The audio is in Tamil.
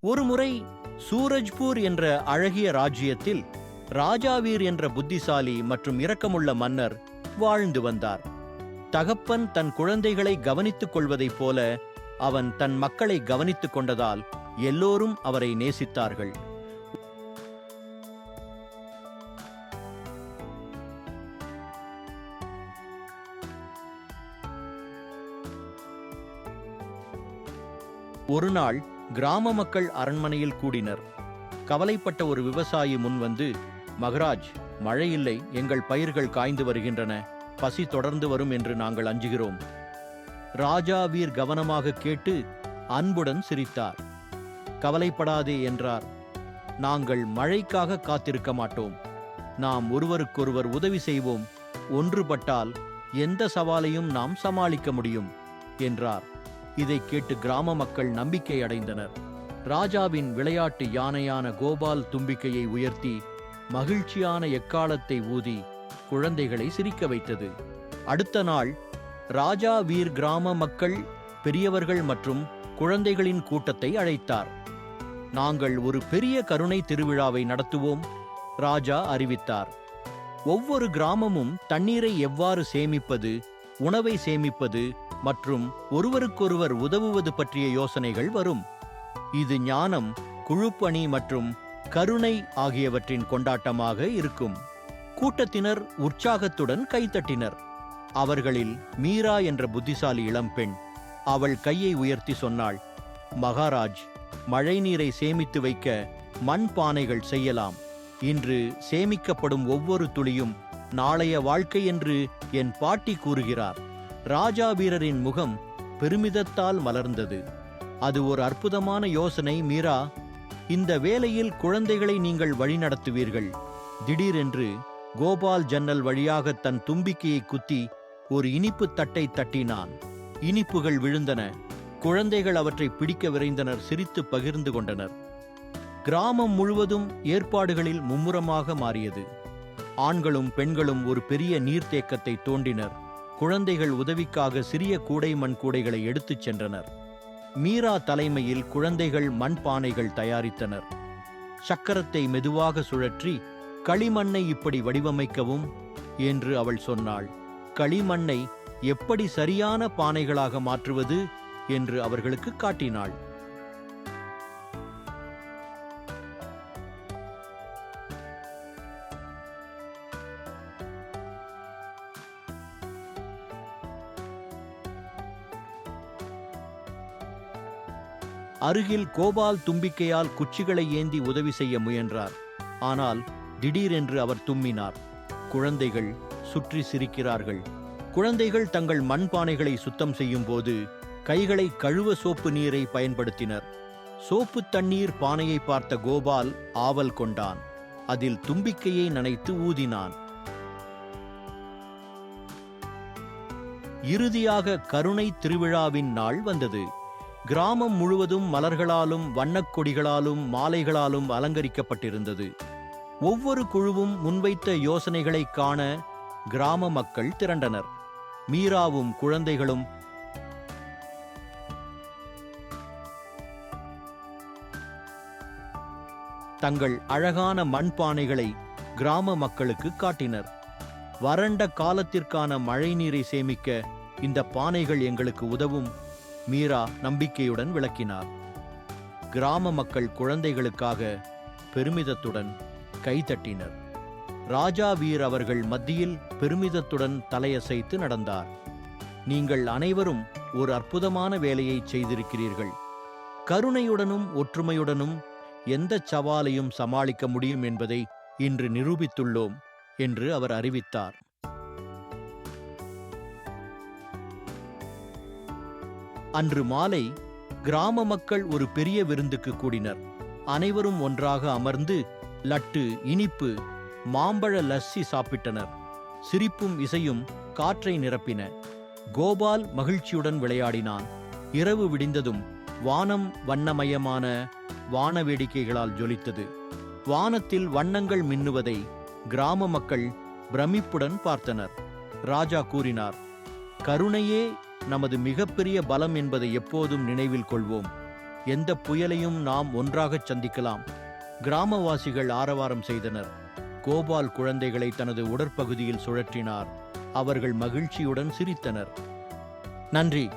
ஒருமுறை சூரஜ்பூர் என்ற அழகிய ராஜ்யத்தில் ராஜாவீர் என்ற புத்திசாலி மற்றும் இரக்கமுள்ள மன்னர் வாழ்ந்து வந்தார். தகப்பன் தன் குழந்தைகளை கவனித்துக் கொள்வதைப் போல அவன் தன் மக்களை கவனித்துக் கொண்டதால் எல்லோரும் அவரை நேசித்தார்கள். ஒரு நாள் கிராம மக்கள் அரண்மனையில் கூடினர். கவலைப்பட்ட ஒரு விவசாயி முன் வந்து மகராஜ் மழையில்லை எங்கள் பயிர்கள் காய்ந்து வருகின்றன பசி தொடர்ந்து வரும் என்று நாங்கள் அஞ்சுகிறோம். ராஜா வீர் கவனமாக கேட்டு அன்புடன் சிரித்தார். கவலைப்படாதே என்றார். நாங்கள் மழைக்காக காத்திருக்க மாட்டோம். நாம் ஒருவருக்கொருவர் உதவி செய்வோம். ஒன்றுபட்டால் எந்த சவாலையும் நாம் சமாளிக்க முடியும் என்றார். இதை கேட்டு கிராம மக்கள் நம்பிக்கை அடைந்தனர். ராஜாவின் விளையாட்டு யானையான கோபால் தும்பிக்கையை உயர்த்தி மகிழ்ச்சியான எக்காலத்தை ஊதி குழந்தைகளை சிரிக்க வைத்தது. அடுத்த நாள் ராஜா வீர் கிராம மக்கள் பெரியவர்கள் மற்றும் குழந்தைகளின் கூட்டத்தை அழைத்தார். நாங்கள் ஒரு பெரிய கருணை திருவிழாவை நடத்துவோம் ராஜா அறிவித்தார். ஒவ்வொரு கிராமமும் தண்ணீரை எவ்வாறு சேமிப்பது உணவை சேமிப்பது மற்றும் ஒருவருக்கொருவர் உதவுவது பற்றிய யோசனைகள் வரும். இது ஞானம் குழுப்பணி மற்றும் கருணை ஆகியவற்றின் கொண்டாட்டமாக இருக்கும். கூட்டத்தினர் உற்சாகத்துடன் கைத்தட்டினர் அவர்களில் மீரா என்ற புத்திசாலி இளம்பெண் அவள் கையை உயர்த்தி சொன்னாள் மகாராஜ் மழைநீரை சேமித்து வைக்க மண் பானைகள் செய்யலாம். இன்று சேமிக்கப்படும் ஒவ்வொரு துளியும் நாளைய வாழ்க்கை என்று என் பாட்டி கூறுகிறார். ராஜா வீரரின் முகம் பெருமிதத்தால் மலர்ந்தது. அது ஒரு அற்புதமான யோசனை மீரா. இந்த வேளையில் குழந்தைகளை நீங்கள் வழிநடத்துவீர்கள். திடீரென்று கோபால் ஜன்னல் வழியாக தன் தும்பிக்கையை குத்தி ஒரு இனிப்பு தட்டை தட்டினான். இனிப்புகள் விழுந்தன. குழந்தைகள் அவற்றை பிடிக்க விரைந்தனர் சிரித்து பகிர்ந்து கொண்டனர். கிராமம் முழுவதும் ஏற்பாடுகளில் மும்முரமாக மாறியது. ஆண்களும் பெண்களும் ஒரு பெரிய நீர்த்தேக்கத்தை தோண்டினர். குழந்தைகள் உதவிக்காக சிறிய கூடை மண் கூடைகளை எடுத்துச் சென்றனர். மீரா தலைமையில் குழந்தைகள் மண்பானைகள் தயாரித்தனர். சக்கரத்தை மெதுவாக சுழற்றி களிமண்ணை இப்படி வடிவமைக்கவும் என்று அவள் சொன்னாள். களிமண்ணை எப்படி சரியான பானைகளாக மாற்றுவது என்று அவர்களுக்கு காட்டினாள். அருகில் கோபால் தும்பிக்கையால் குச்சிகளை ஏந்தி உதவி செய்ய முயன்றார். ஆனால் திடீரென்று அவர் தும்மினார். குழந்தைகள் சுற்றி சிரிக்கிறார்கள். குழந்தைகள் தங்கள் மண்பானைகளை சுத்தம் செய்யும் போது கைகளை கழுவ சோப்பு நீரை பயன்படுத்தினர். சோப்பு தண்ணீர் பானையை பார்த்த கோபால் ஆவல் கொண்டான். அதில் தும்பிக்கையை நனைத்து ஊதினான். இறுதியாக கருணை திருவிழாவின் நாள் வந்தது. கிராமம் முழுவதும் மலர்களாலும் வண்ணக் கொடிகளாலும் மாலைகளாலும் அலங்கரிக்கப்பட்டிருந்தது. ஒவ்வொரு குழுவும் முன்வைத்த யோசனைகளை காண கிராம மக்கள் திரண்டனர். மீராவும் குழந்தைகளும் தங்கள் அழகான மண்பானைகளை கிராம மக்களுக்கு காட்டினர். வறண்ட காலத்திற்கான மழைநீரை சேமிக்க இந்த பானைகள் எங்களுக்கு உதவும் மீரா நம்பிக்கையுடன் விளக்கினார். கிராம மக்கள் குழந்தைகளுக்காக பெருமிதத்துடன் கைதட்டினர் ராஜா வீர் அவர்கள் மத்தியில் பெருமிதத்துடன் தலையசைத்து நடந்தார். நீங்கள் அனைவரும் ஒரு அற்புதமான வேலையை செய்திருக்கிறீர்கள். கருணையுடனும் ஒற்றுமையுடனும் எந்த சவாலையும் சமாளிக்க முடியும் என்பதை இன்று நிரூபித்துள்ளோம் என்று அவர் அறிவித்தார். அன்று மாலை கிராம மக்கள் ஒரு பெரிய விருந்துக்கு கூடினர். அனைவரும் ஒன்றாக அமர்ந்து லட்டு இனிப்பு மாம்பழ லஸ்ஸி சாப்பிட்டனர். சிரிப்பும் இசையும் காற்றை நிரப்பின. கோபால் மகிழ்ச்சியுடன் விளையாடினான். இரவு விடிந்ததும் வானம் வண்ணமயமான வான வேடிக்கைகளால் ஜொலித்தது. வானத்தில் வண்ணங்கள் மின்னுவதை கிராம மக்கள் பிரமிப்புடன் பார்த்தனர். ராஜா கூறினார் கருணையே நமது மிகப்பெரிய பலம் என்பதை எப்போதும் நினைவில் கொள்வோம். எந்த புயலையும் நாம் ஒன்றாகச் சந்திக்கலாம். கிராமவாசிகள் ஆரவாரம் செய்தனர். கோபால் குழந்தைகளை தனது உடற்பகுதியில் சுழற்றினார். அவர்கள் மகிழ்ச்சியுடன் சிரித்தனர். நன்றி.